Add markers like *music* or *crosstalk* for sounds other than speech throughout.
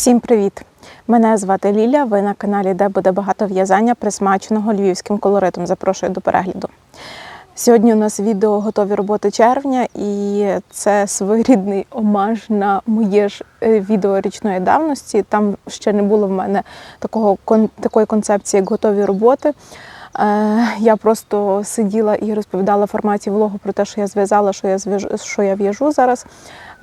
Всім привіт! Мене звати Ліля. Ви на каналі, де буде багато в'язання, присмаченого львівським колоритом. Запрошую до перегляду. Сьогодні у нас відео готові роботи червня, і це своєрідний омаж на моє ж е, відео річної давності. Там ще не було в мене такого такої концепції, як готові роботи. Е, Я просто сиділа і розповідала в форматі влогу про те, що я зв'язала, що я що я в'яжу зараз.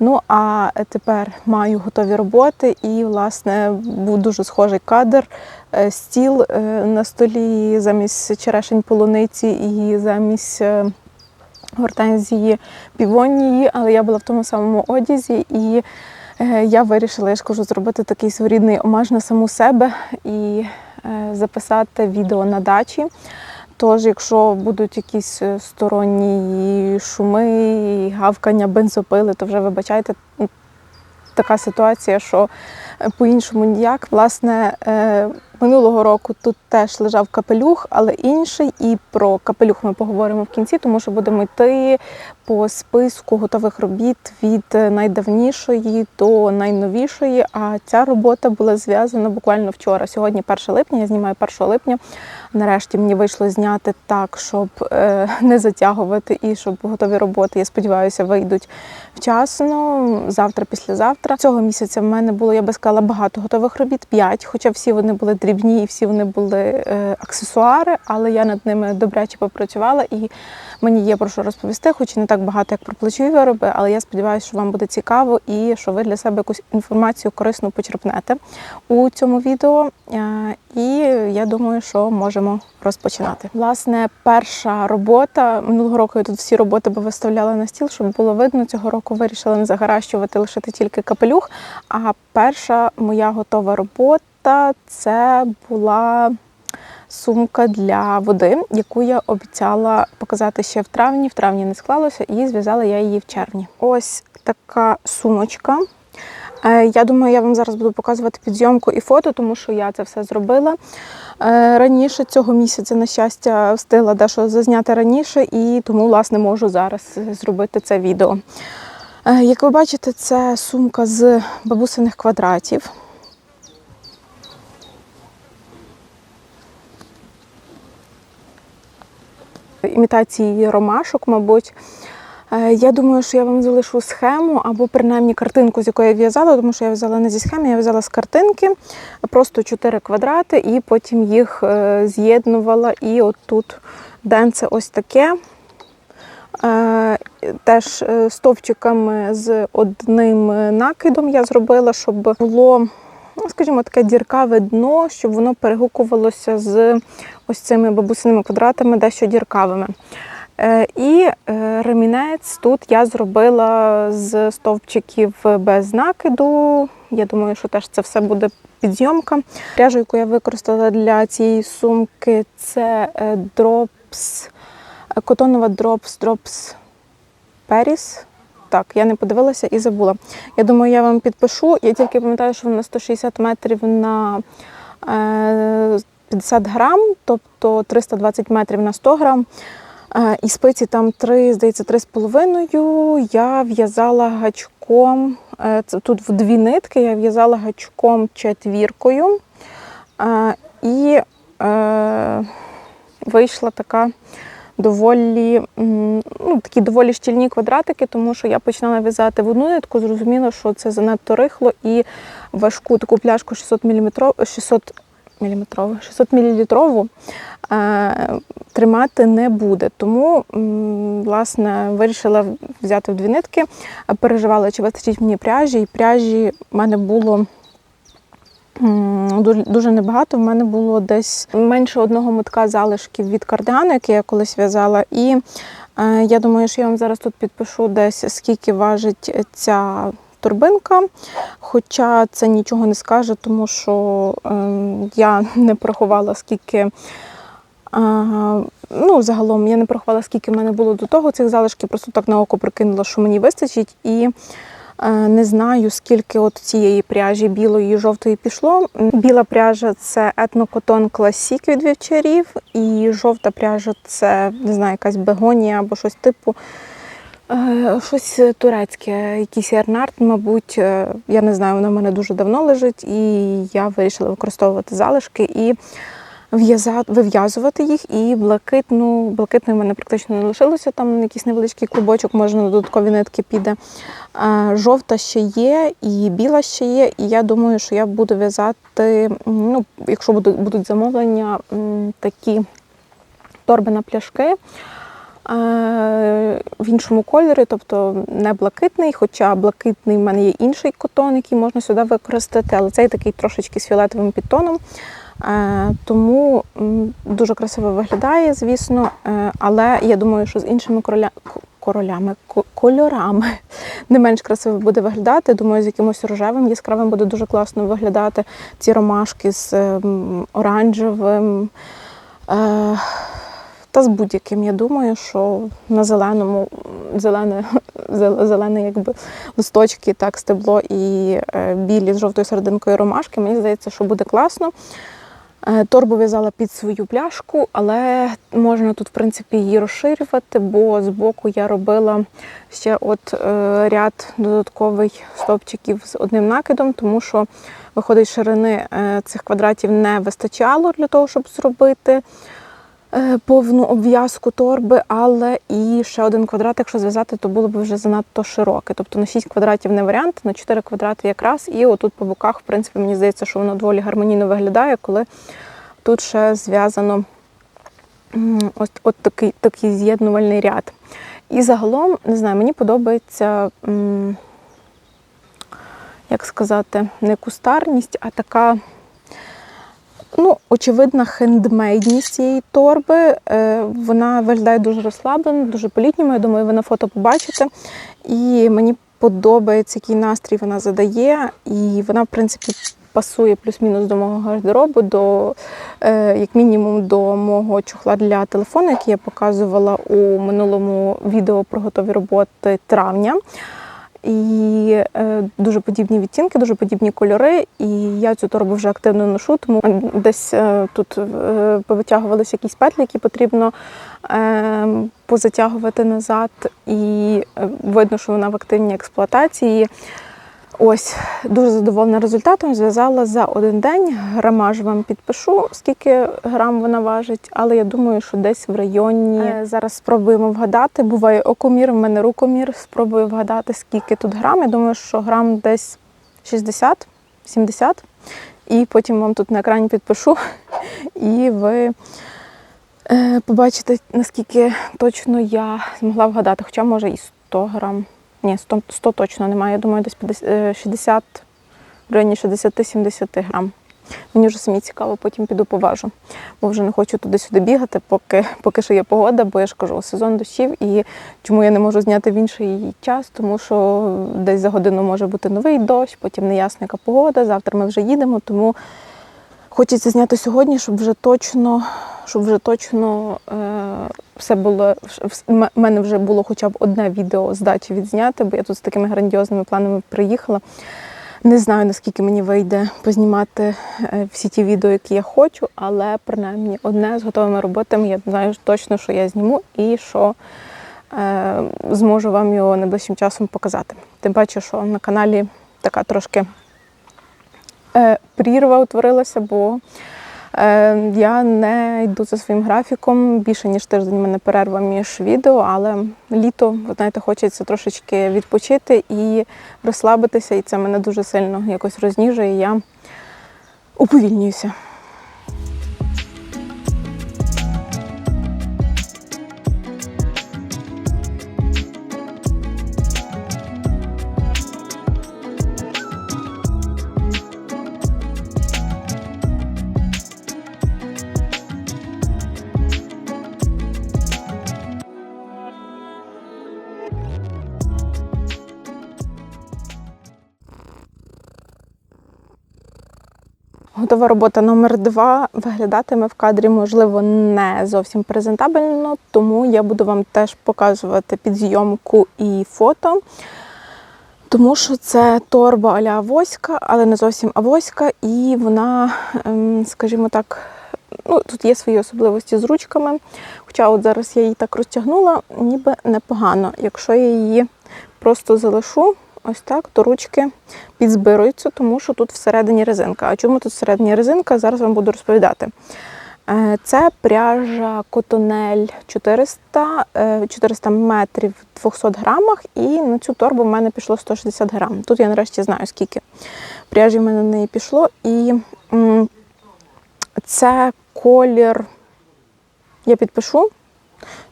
Ну а тепер маю готові роботи, і власне був дуже схожий кадр. Е, Стіл е, на столі замість черешень полуниці і замість е, гортензії півонії, але я була в тому самому одязі, і я вирішила, я ж кажу, зробити такий своєрідний омаж на саму себе і записати відео на дачі. Тож, якщо будуть якісь е, сторонні шуми, гавкання бензопили, то вже вибачайте, така ситуація, що е, по-іншому ніяк. Власне, е, минулого року тут теж лежав капелюх, але інший. І про капелюх ми поговоримо в кінці, тому що будемо йти по списку готових робіт від е, найдавнішої до найновішої. А ця робота була зв'язана буквально вчора. Сьогодні 1 липня, я знімаю 1 липня. Нарешті мені вийшло зняти так, щоб е, не затягувати і щоб готові роботи, я сподіваюся, вийдуть вчасно. Завтра, післязавтра. Цього місяця в мене було, я би сказала, багато готових робіт, 5, хоча всі вони були дрібні і всі вони були е, аксесуари, але я над ними добряче попрацювала і мені є про що розповісти, хоч і не так багато, як про плечові вироби, але я сподіваюся, що вам буде цікаво і що ви для себе якусь інформацію корисну почерпнете у цьому відео. Е, І я думаю, що можемо розпочинати. Власне, перша робота минулого року я тут всі роботи би виставляла на стіл, щоб було видно. Цього року вирішила не загаращувати, лишити тільки капелюх. А перша моя готова робота це була сумка для води, яку я обіцяла показати ще в травні. В травні не склалося, і зв'язала я її в червні. Ось така сумочка. Е, Я думаю, я вам зараз буду показувати підйомку і фото, тому що я це все зробила. Е, Раніше цього місяця, на щастя, встигла дещо зазняти раніше, і тому, власне, можу зараз зробити це відео. Е, Як ви бачите, це сумка з бабусиних квадратів. Імітації ромашок, мабуть. Е, Я думаю, що я вам залишу схему або принаймні картинку, з якої я в'язала, тому що я в'язала не зі схеми, я в'язала з картинки, просто 4 квадрати, і потім їх е, з'єднувала. І от тут денце ось таке. Е, Теж стовпчиками з одним накидом я зробила, щоб було, ну, скажімо, таке діркаве дно, щоб воно перегукувалося з ось цими бабусиними квадратами, дещо діркавими. Е, І е, ремінець тут я зробила з стовпчиків без накиду. Я думаю, що теж це все буде підйомка. Пряжу, яку я використала для цієї сумки, це е, е, котонова Drops, Drops Paris. Так, я не подивилася і забула. Я думаю, я вам підпишу. Я тільки пам'ятаю, що вона 160 метрів на е, 50 грам, тобто 320 метрів на 100 грам. Е, І спиці там 3, здається, 3,5. Я в'язала гачком, е, тут в дві нитки, я в'язала гачком четвіркою. Е, І е, вийшла така доволі, ну, такі доволі щільні квадратики, тому що я починала в'язати в одну нитку, зрозуміло, що це занадто рихло і важку таку пляшку 600 мм, 600 міліметрову, 600 мл е, тримати не буде. Тому, власне, вирішила взяти в дві нитки, переживала, чи вистачить мені пряжі, і пряжі в мене було. Дуже, небагато. В мене було десь менше одного мотка залишків від кардигану, який я колись в'язала. І е, я думаю, що я вам зараз тут підпишу десь, скільки важить ця торбинка. Хоча це нічого не скаже, тому що е, я *laughs* не порахувала, скільки. е, Ну, загалом я не порахувала, скільки в мене було до того цих залишків, просто так на око прикинула, що мені вистачить. І не знаю, скільки от цієї пряжі білої і жовтої пішло. Біла пряжа це етнокотон класік від вівчарів, і жовта пряжа це не знаю, якась бегонія або щось типу. Е, Щось турецьке, якийсь ернард, мабуть, Е, я не знаю, воно в мене дуже давно лежить, і я вирішила використовувати залишки і вив'язувати їх. І блакитну, блакитної в мене практично не лишилося, там якийсь невеличкий клубочок, може на додаткові нитки піде. Жовта ще є, і біла ще є. І я думаю, що я буду в'язати, ну, якщо будуть, замовлення, такі торби на пляшки. В іншому кольорі, тобто не блакитний, хоча блакитний в мене є інший котон, який можна сюди використати, але цей такий трошечки з фіолетовим підтоном. Е, Тому дуже красиво виглядає, звісно. Е, Але я думаю, що з іншими короля... королями, кольорами *laughs* не менш красиво буде виглядати. Думаю, з якимось рожевим яскравим буде дуже класно виглядати. Ці ромашки з ем, оранжевим. Е, Та з будь-яким, я думаю, що на зеленому, зелене, *laughs* зелене якби листочки, так, стебло і білі з жовтою серединкою ромашки, мені здається, що буде класно. Е, Торбу в'язала під свою пляшку, але можна тут, в принципі, її розширювати, бо збоку я робила ще от е, ряд додаткових стовпчиків з одним накидом, тому що виходить ширини е, цих квадратів не вистачало для того, щоб зробити повну обв'язку торби, але і ще один квадрат, якщо зв'язати, то було б вже занадто широке. Тобто на 6 квадратів не варіант, на 4 квадрати якраз. І отут по боках, в принципі, мені здається, що воно доволі гармонійно виглядає, коли тут ще зв'язано ось от такий, такий з'єднувальний ряд. І загалом, не знаю, мені подобається, як сказати, не кустарність, а така ну, очевидна хендмейдність цієї торби. Е, Вона виглядає дуже розслаблено, дуже по-літньому. Я думаю, ви на фото побачите. І мені подобається, який настрій вона задає. І вона, в принципі, пасує плюс-мінус до мого гардеробу, до, е, як мінімум до мого чохла для телефону, який я показувала у минулому відео про готові роботи травня. І е, дуже подібні відтінки, дуже подібні кольори. І я цю торбу вже активно ношу, тому десь е, тут е, повитягувалися якісь петлі, які потрібно позатягувати назад. І видно, що вона в активній експлуатації. Ось дуже задоволена результатом. Зв'язала за один день. Грамаж вам підпишу, скільки грам вона важить, але я думаю, що десь в районі Е, зараз спробуємо вгадати. Буває окомір, в мене рукомір. Спробую вгадати, скільки тут грам. Я думаю, що грам десь 60-70. І потім вам тут на екрані підпишу, *laughs* і ви е, побачите, наскільки точно я змогла вгадати. Хоча, може, і 100 грам. Ні, 100, 100 точно немає. Я думаю, десь 50, е, 60, в районі 60-70 грам. Мені вже самі цікаво, потім піду поважу. Бо вже не хочу туди-сюди бігати, поки, поки що є погода, бо я ж кажу, сезон дощів. І чому я не можу зняти в інший час, тому що десь за годину може бути новий дощ, потім неясна яка погода. Завтра ми вже їдемо, тому хочеться зняти сьогодні, щоб вже точно, щоб вже точно е, все було. В мене вже було хоча б одне відео з дачі відзняти, бо я тут з такими грандіозними планами приїхала. Не знаю, наскільки мені вийде познімати е, всі ті відео, які я хочу, але принаймні одне з готовими роботами я знаю точно, що я зніму і що е, зможу вам його найближчим часом показати. Тим паче, що на каналі така трошки е, прірва утворилася, бо я не йду за своїм графіком. Більше ніж тиждень в мене перерва між відео, але літо, ви знаєте, хочеться трошечки відпочити і розслабитися, і це мене дуже сильно якось розніжує. Я уповільнююся. Готова робота номер два виглядатиме в кадрі, можливо, не зовсім презентабельно, тому я буду вам теж показувати підзйомку і фото. Тому що це торба аля авоська, але не зовсім авоська, і вона, ем, скажімо так, ну, тут є свої особливості з ручками. Хоча от зараз я її так розтягнула, ніби непогано. Якщо я її просто залишу ось так, то ручки підзбируються, тому що тут всередині резинка. А чому тут всередині резинка? Зараз вам буду розповідати. Е, Це пряжа Котонель 400, е, 400 метрів в 200 грамах, і на цю торбу в мене пішло 160 грам. Тут я нарешті знаю, скільки пряжі в мене на неї пішло. І це колір, я підпишу,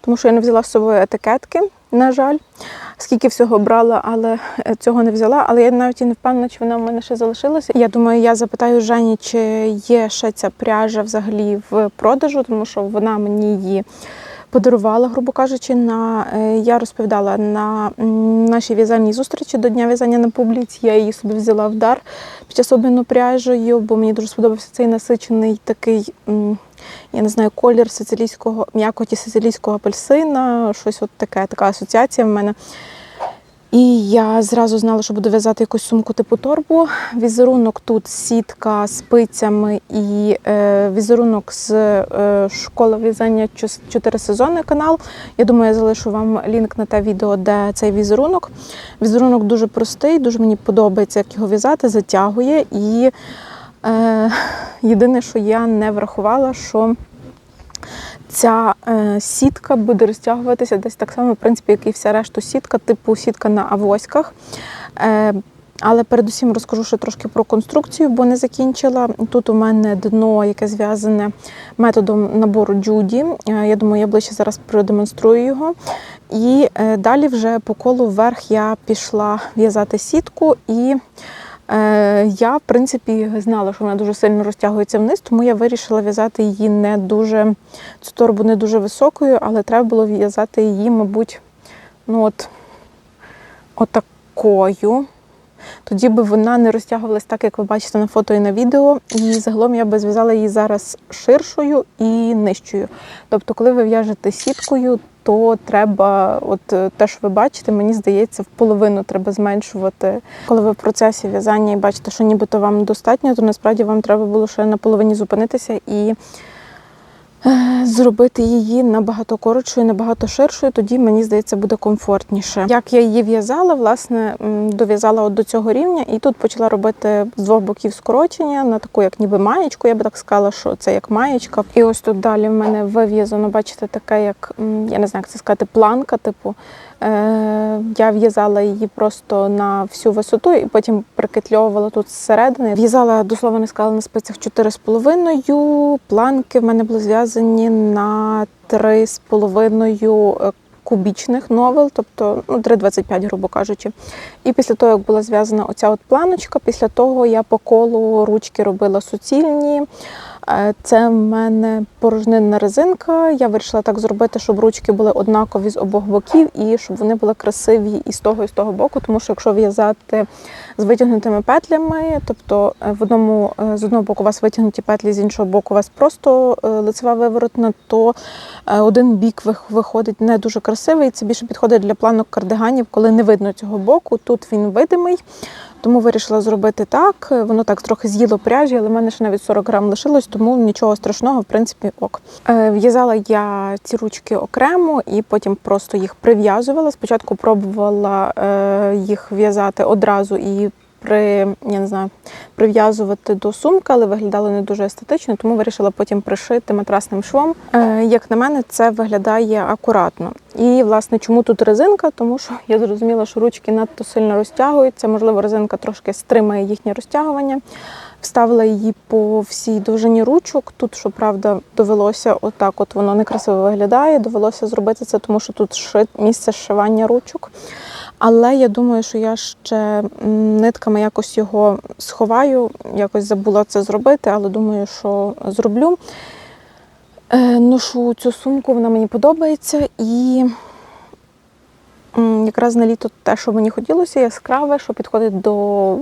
тому що я не взяла з собою етикетки, на жаль. Скільки всього брала, але е, цього не взяла. Але я навіть і не впевнена, чи вона в мене ще залишилася. Я думаю, я запитаю Жені, чи є ще ця пряжа взагалі в продажу, тому що вона мені її подарувала, грубо кажучи. На е, я розповідала на нашій в'язальній зустрічі до дня в'язання на публіці. Я її собі взяла в дар під час обміну пряжею, бо мені дуже сподобався цей насичений такий. Я не знаю, колір сицилійського, м'якоті сицилійського апельсина, щось от таке, така асоціація в мене. І я зразу знала, що буду в'язати якусь сумку типу торбу. Візерунок тут сітка з пицями і е, візерунок з е, школи в'язання чос- чотири сезони канал. Я думаю, я залишу вам лінк на те відео, де цей візерунок. Візерунок дуже простий, дуже мені подобається, як його в'язати, затягує. І єдине, що я не врахувала, що ця е, сітка буде розтягуватися десь так само, в принципі, як і вся решта сітка, типу сітка на авоськах. Е, але передусім розкажу ще трошки про конструкцію, бо не закінчила. Тут у мене дно, яке зв'язане методом набору Джуді. Е, Я думаю, я ближче зараз продемонструю його. І е, далі вже по колу вверх я пішла в'язати сітку і. Е, Я, в принципі, знала, що вона дуже сильно розтягується вниз, тому я вирішила в'язати її не дуже цю торбу не дуже високою, але треба було в'язати її, мабуть, ну от отакою. Тоді би вона не розтягувалась так, як ви бачите на фото і на відео. І загалом я би зв'язала її зараз ширшою і нижчою. Тобто, коли ви в'яжете сіткою, то треба, от е, те, що ви бачите, мені здається, в половину треба зменшувати. Коли ви в процесі в'язання і бачите, що нібито вам достатньо, то насправді вам треба було ще на половині зупинитися і зробити її набагато коротшою, набагато ширшою, тоді мені здається буде комфортніше. Як я її в'язала, власне, дов'язала от до цього рівня, і тут почала робити з двох боків скорочення на таку, як ніби маєчку. Я би так сказала, що це як маєчка. І ось тут далі в мене вив'язано, бачите, таке, як я не знаю, як це сказати, планка, типу. Е, Я в'язала її просто на всю висоту і потім прикитльовувала тут зсередини. В'язала, дословно не сказала, на спицях 4,5. Планки в мене були зв'язані на 3,5 кубічних новел, тобто ну, 3,25, грубо кажучи. І після того, як була зв'язана оця от планочка, після того я по колу ручки робила суцільні. Е, Це в мене порожнинна резинка. Я вирішила так зробити, щоб ручки були однакові з обох боків і щоб вони були красиві і з того, і з того боку. Тому що якщо в'язати з витягнутими петлями, тобто е, в одному е, з одного боку у вас витягнуті петлі, з іншого боку у вас просто лицева виворотна, то один бік виходить не дуже красивий. Це більше підходить для планок кардиганів, коли не видно цього боку. Тут він видимий. Тому вирішила зробити так. Воно так трохи з'їло пряжі, але в мене ще навіть 40 грам лишилось, тому нічого страшного, в принципі, ок. Е, В'язала я ці ручки окремо і потім просто їх прив'язувала. Спочатку пробувала е, їх в'язати одразу і при я не знаю, прив'язувати до сумки, але виглядало не дуже естетично, тому вирішила потім пришити матрасним швом. Е, Як на мене, це виглядає акуратно. І власне, чому тут резинка? Тому що *laughs* я зрозуміла, що ручки надто сильно розтягуються. Можливо, резинка трошки стримає їхнє розтягування. Вставила її по всій довжині ручок. Тут, щоправда, довелося отак, от воно некрасиво виглядає. Довелося зробити це, тому що тут місце зшивання ручок. Але я думаю, що я ще нитками якось його сховаю. Якось забула це зробити, але думаю, що зроблю. Е, Ношу цю сумку, вона мені подобається. І якраз на літо те, що мені хотілося, яскраве, що підходить до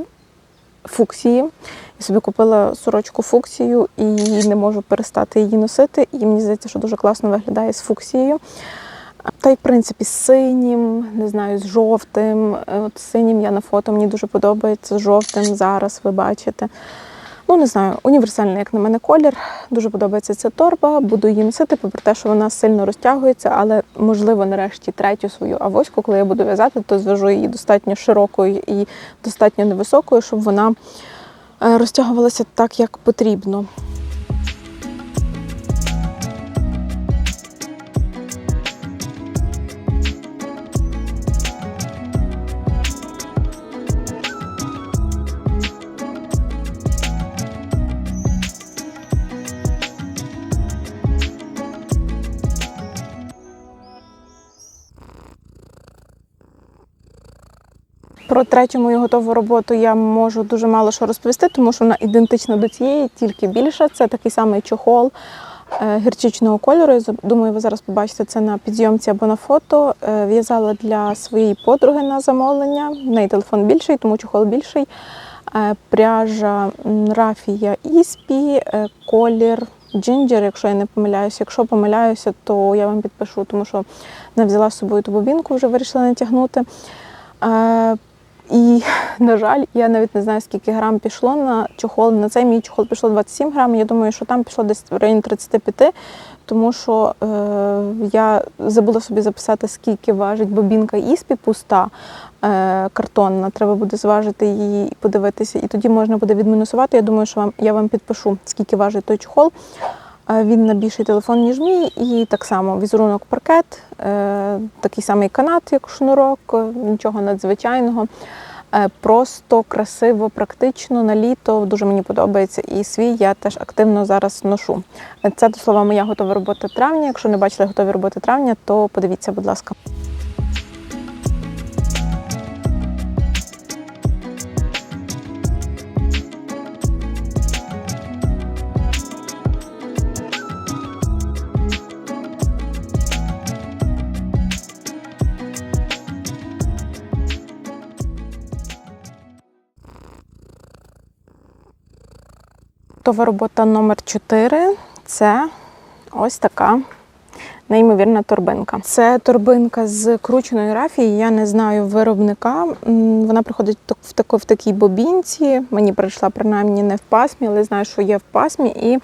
фуксії. Я собі купила сорочку фуксію і не можу перестати її носити. І мені здається, що дуже класно виглядає з фуксією. Та й, в принципі, з синім, не знаю, з жовтим. Е, От синім я на фото мені дуже подобається, з жовтим зараз ви бачите. Ну, не знаю, універсальний, як на мене, колір. Дуже подобається ця торба. Буду її носити, попри те, що вона сильно розтягується, але можливо, нарешті третю свою авоську, коли я буду в'язати, то зв'яжу її достатньо широкою і достатньо невисокою, щоб вона е, розтягувалася так, як потрібно. Про третю готову роботу я можу дуже мало що розповісти, тому що вона ідентична до цієї, тільки більша. Це такий самий чохол е, гірчичного кольору. Думаю, ви зараз побачите це на підйомці або на фото. Е, В'язала для своєї подруги на замовлення. В неї телефон більший, тому чохол більший. Е, Пряжа рафія іспі, колір джинджер, якщо я не помиляюся. Якщо помиляюся, то я вам підпишу, тому що не взяла з собою ту бобінку, вже вирішила натягнути. І, на жаль, я навіть не знаю, скільки грам пішло на чохол. На цей мій чохол пішло 27 грам. Я думаю, що там пішло десь в районі 35, тому що е, я забула собі записати, скільки важить бобінка іспі пуста е, картонна. Треба буде зважити її і подивитися, і тоді можна буде відмінусувати. Я думаю, що вам я вам підпишу, скільки важить той чохол. Він на більший телефон, ніж мій, і так само візерунок паркет, е, такий самий канат, як шнурок, е, нічого надзвичайного. Е, Просто красиво, практично на літо. Дуже мені подобається. І свій я теж активно зараз ношу. Це до слова моя готова робота травня. Якщо не бачили готові роботи травня, то подивіться, будь ласка. Готова робота номер 4 це ось така неймовірна торбинка. Це торбинка з крученої рафії. Я не знаю виробника. Вона приходить в тако- в такій бобінці. Мені прийшла принаймні не в пасмі, але знаю, що є в пасмі. І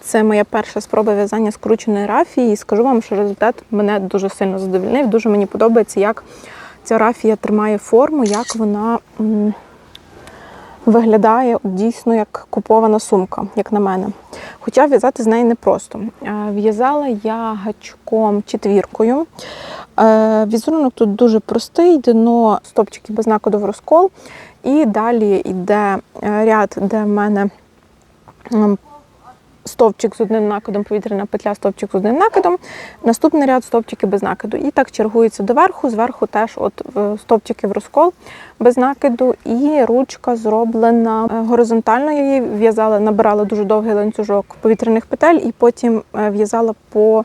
це моя перша спроба в'язання скрученої рафії. І скажу вам, що результат мене дуже сильно задовольнив. Дуже мені подобається, як ця рафія тримає форму, як вона. Виглядає дійсно як купована сумка, як на мене. Хоча в'язати з неї непросто. Е, В'язала я гачком четвіркою. Е, Візерунок тут дуже простий, дно стопчики без накиду в розкол. І далі йде е, ряд, де в мене стовпчик з одним накидом, повітряна петля, стовпчик з одним накидом. Наступний ряд стовпчики без накиду. І так чергується доверху, зверху теж от е, стовпчики в розкол без накиду. І ручка зроблена е, горизонтально. Я її в'язала, набирала дуже довгий ланцюжок повітряних петель, і потім е, в'язала по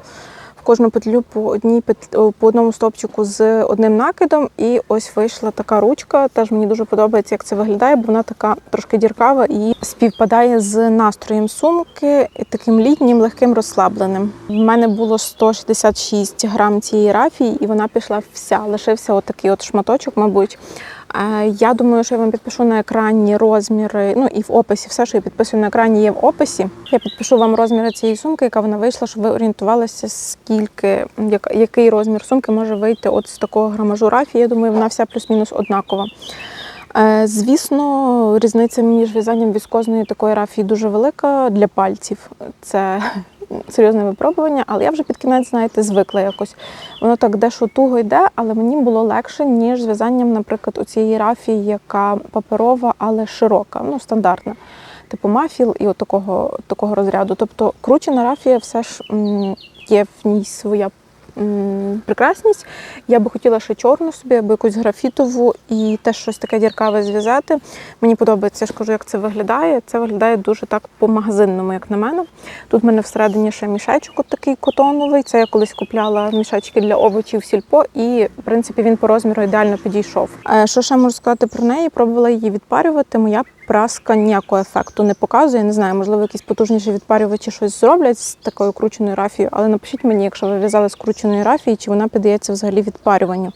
кожну петлю по одній по одному стовпчику з одним накидом. І ось вийшла така ручка. Теж мені дуже подобається, як це виглядає, бо вона така трошки діркава і співпадає з настроєм сумки, таким літнім, легким, розслабленим. В мене було 166 грам цієї рафії, і вона пішла вся. Лишився отакий от шматочок, мабуть. Я думаю, що я вам підпишу на екрані розміри, ну і в описі, все, що я підписую на екрані, є в описі. Я підпишу вам розміри цієї сумки, яка вона вийшла, щоб ви орієнтувалися, скільки, як- який розмір сумки може вийти от з такого грамажу рафії. Я думаю, вона вся плюс-мінус однакова. Е, Звісно, різниця між в'язанням віскозної такої рафії дуже велика для пальців. Це серйозне випробування, але я вже під кінець, знаєте, звикла якось. Воно так дещо туго йде, але мені було легше, ніж з в'язанням, наприклад, у цієї рафії, яка паперова, але широка, ну, стандартна. Типу мафіл і от такого, такого розряду. Тобто кручена рафія все ж є в ній своя прекрасність. Я би хотіла ще чорну собі, або якусь графітову і теж щось таке діркаве зв'язати. Мені подобається, я ж кажу, як це виглядає. Це виглядає дуже так по-магазинному, як на мене. Тут в мене всередині ще мішечок такий котоновий. Це я колись купляла мішечки для овочів сільпо, і в принципі він по розміру ідеально підійшов. Е, Що ще можу сказати про неї? Пробувала її відпарювати. Моя праска ніякого ефекту не показує. Не знаю, можливо, якісь потужніші відпарювачі щось зроблять з такою крученою рафією, але напишіть мені, якщо ви в'язали з крученої рафії, чи вона піддається взагалі відпарюванню.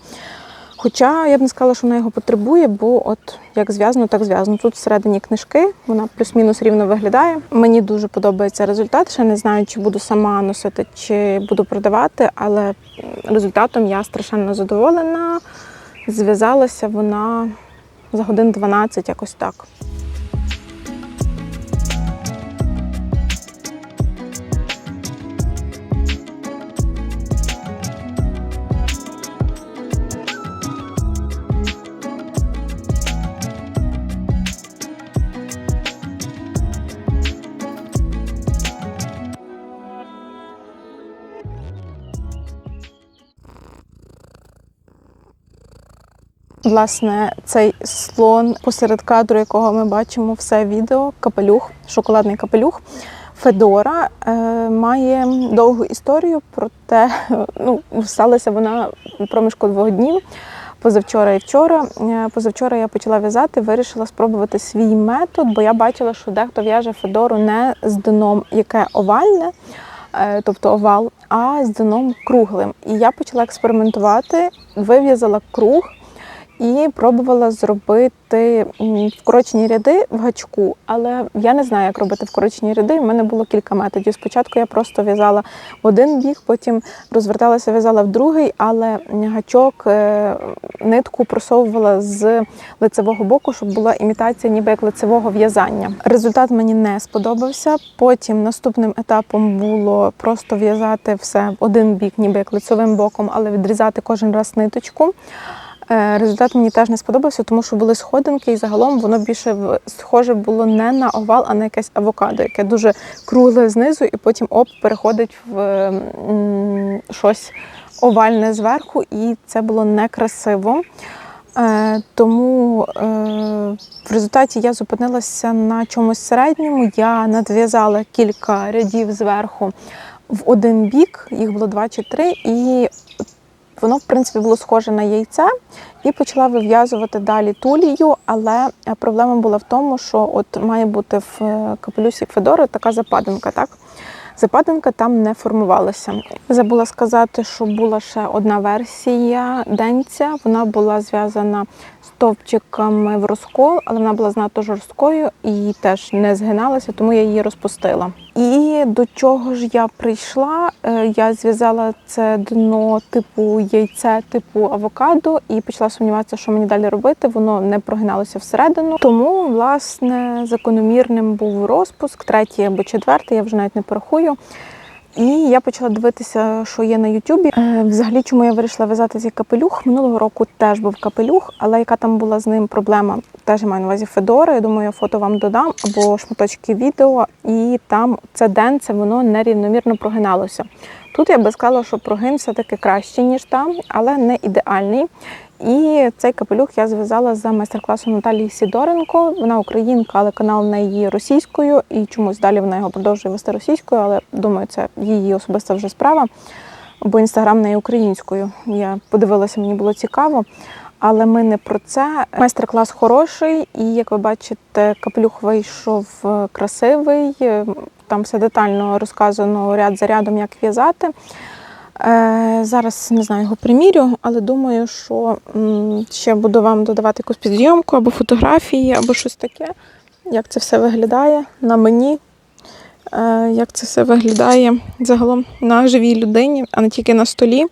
Хоча я б не сказала, що вона його потребує, бо от як зв'язано, так зв'язано. Тут всередині книжки, вона плюс-мінус рівно виглядає. Мені дуже подобається результат. Ще не знаю, чи буду сама носити, чи буду продавати, але результатом я страшенно задоволена. Зв'язалася вона за годин 12, якось так. Власне, цей слон, посеред кадру, якого ми бачимо все відео, капелюх, шоколадний капелюх. Федора е, має довгу історію, проте *laughs* ну, сталася вона проміжку двох днів. Позавчора і вчора. Е, Позавчора я почала в'язати, вирішила спробувати свій метод, бо я бачила, що дехто в'яже Федору не з дном, яке овальне, е, тобто овал, а з дном круглим. І я почала експериментувати, вив'язала круг і пробувала зробити вкорочені ряди в гачку, але я не знаю, як робити вкорочені ряди. У мене було кілька методів. Спочатку я просто в'язала в один бік, потім розверталася, в'язала в другий, але гачок, е, нитку просовувала з лицевого боку, щоб була імітація ніби як лицевого в'язання. Результат мені не сподобався. Потім наступним етапом було просто в'язати все в один бік, ніби як лицевим боком, але відрізати кожен раз ниточку. Е, Результат мені теж не сподобався, тому що були сходинки, і загалом воно більше схоже було не на овал, а на якесь авокадо, яке дуже кругле знизу, і потім оп, переходить в щось овальне зверху, і це було некрасиво. Е, тому е, в результаті я зупинилася на чомусь середньому. Я надв'язала кілька рядів зверху в один бік, їх було два чи три, і воно, в принципі, було схоже на яйце, і почала вив'язувати далі тулію, але е, проблема була в тому, що от має бути в е, капелюсі Федори така западинка, так? Западинка там не формувалася. Забула сказати, що була ще одна версія денця. Вона була зв'язана стовпчиками в розкол, але вона була знато жорсткою і теж не згиналася, тому я її розпустила. І до чого ж я прийшла? Е, Я зв'язала це дно типу яйце, типу авокадо, і почала сумніватися, що мені далі робити. Воно не прогиналося всередину. Тому, власне, закономірним був розпуск, третій або четвертий, я вже навіть не порахую. І я почала дивитися, що є на Ютубі. Е, Взагалі, чому я вирішила в'язати цей капелюх? Минулого року теж був капелюх, але яка там була з ним проблема? Теж я маю на увазі Федора. Я думаю, я фото вам додам або шматочки відео, і там це ден, це воно нерівномірно прогиналося. Тут я би сказала, що прогин все-таки кращий, ніж там, але не ідеальний. І цей капелюх я зв'язала за майстер-класом Наталії Сідоренко. Вона українка, але канал в неї російською, і чомусь далі вона його продовжує вести російською, але думаю, це її особиста вже справа, бо інстаграм в неї українською. Я подивилася, мені було цікаво. Але ми не про це. Майстер-клас хороший, і як ви бачите, капелюх вийшов е, красивий. Е, Там все детально розказано ряд за рядом, як в'язати. Е, Зараз не знаю його примірю, але думаю, що ще буду вам додавати якусь підйомку або фотографії, або щось таке. Як це все виглядає на мені, е, як це все виглядає загалом на живій людині, а не тільки на столі.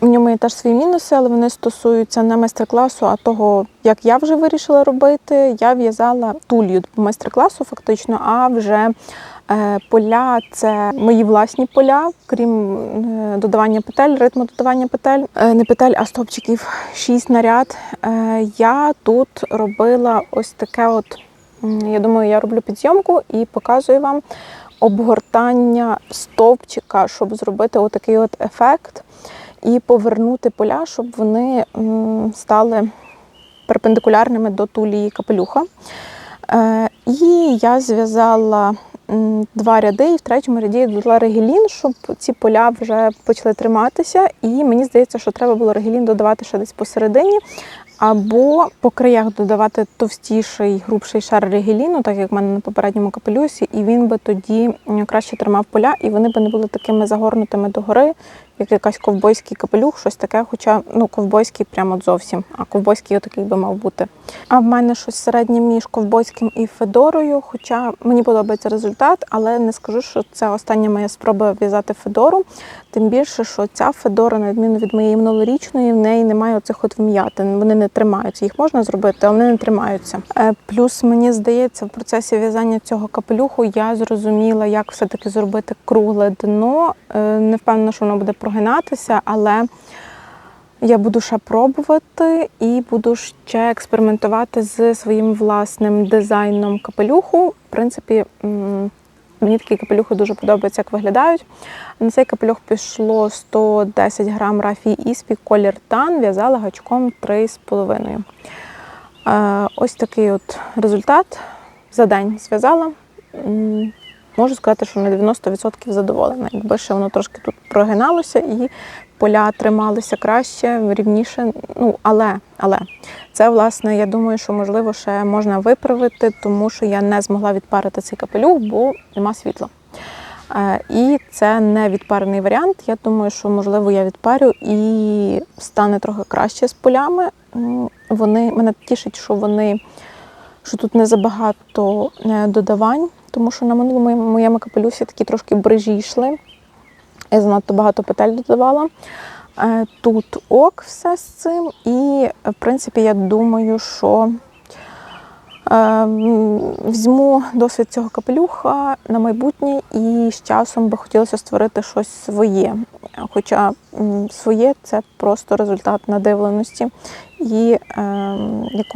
В ньому є теж свої мінуси, але вони стосуються не майстер-класу, а того, як я вже вирішила робити. Я в'язала тулью майстер-класу, фактично, а вже поля це мої власні поля, крім е, додавання петель, ритму додавання петель, Е, не петель, а стопчиків 6 на ряд. Е, Я тут робила ось таке от. Я думаю, я роблю підзйомку і показую вам обгортання стовпчика, щоб зробити отакий от ефект і повернути поля, щоб вони стали перпендикулярними до тулії капелюха. Е, І я зв'язала два ряди, і в третьому ряді додала регелін, щоб ці поля вже почали триматися. І мені здається, що треба було регелін додавати ще десь посередині, або по краях додавати товстіший, грубший шар регеліну, так як в мене на попередньому капелюсі, і він би тоді краще тримав поля, і вони би не були такими загорнутими догори, як якась ковбойський капелюх, щось таке, хоча ну, ковбойський прямо от зовсім, а ковбойський отакий би мав бути. А в мене щось середнє між ковбойським і Федорою, хоча мені подобається результат, але не скажу, що це остання моя спроба в'язати Федору. Тим більше, що ця Федора, на відміну від моєї минулорічної, в неї немає оцих от вм'ятин. Вони не тримаються. Їх можна зробити, а вони не тримаються. Е, Плюс мені здається, в процесі в'язання цього капелюху я зрозуміла, як все-таки зробити кругле дно. Е, Не впевнена, що воно буде прогинатися, але я буду ще пробувати і буду ще експериментувати з своїм власним дизайном капелюху. В принципі, мені такі капелюхи дуже подобаються, як виглядають. На цей капелюх пішло 110 грам рафії іспі, колір тан, в'язала гачком 3,5. Е, Ось такий от результат. За день зв'язала. Можу сказати, що на 90% задоволена. Якби ще воно трошки тут прогиналося і поля трималися краще, рівніше. Ну, але, але це, власне, я думаю, що можливо ще можна виправити, тому що я не змогла відпарити цей капелюх, бо нема світла. Е, І це не відпарений варіант. Я думаю, що можливо я відпарю і стане трохи краще з полями. Вони мене тішить, що вони що тут не забагато е, додавань, тому що на минулому моєму капелюсі такі трошки брижі йшли. Я занадто багато петель додавала. Е, Тут ок все з цим, і в принципі я думаю, що візьму досвід цього капелюха на майбутнє і з часом би хотілося створити щось своє. Хоча своє це просто результат надивленості і е,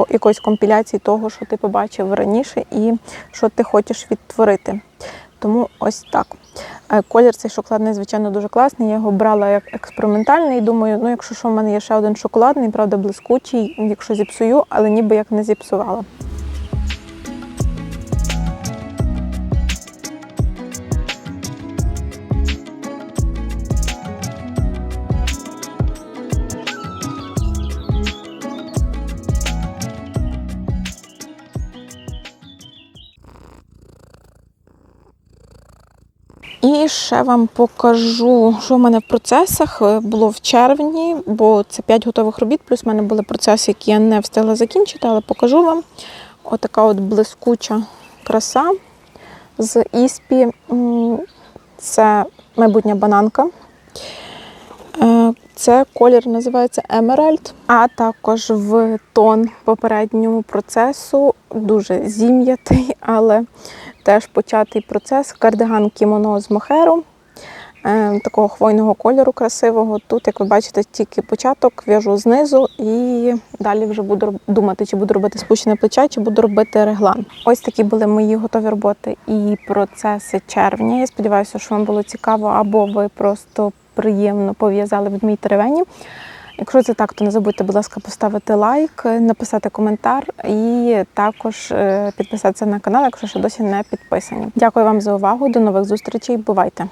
якоїсь компіляції того, що ти побачив раніше, і що ти хочеш відтворити. Тому ось так. Е, Колір цей шоколадний, звичайно, дуже класний. Я його брала як експериментальний. Думаю, ну якщо що, в мене є ще один шоколадний, правда, блискучий, якщо зіпсую, але ніби як не зіпсувала. Ще вам покажу, що в мене в процесах е, було в червні, бо це 5 готових робіт, плюс в мене були процеси, які я не встигла закінчити, але покажу вам. Отака от блискуча краса з іспі. Це майбутня бананка. Е, Це колір називається Emerald, а також в тон попередньому процесу, дуже зім'ятий, але теж початий процес. Кардиган кімоно з мохеру, е, такого хвойного кольору красивого. Тут, як ви бачите, тільки початок в'яжу знизу і далі вже буду думати, чи буду робити спущене плече, чи буду робити реглан. Ось такі були мої готові роботи і процеси червня. Я сподіваюся, що вам було цікаво, або ви просто приємно пов'язали від мій теревені. Якщо це так, то не забудьте, будь ласка, поставити лайк, написати коментар і також е, підписатися на канал, якщо ще досі не підписані. Дякую вам за увагу. До нових зустрічей. Бувайте!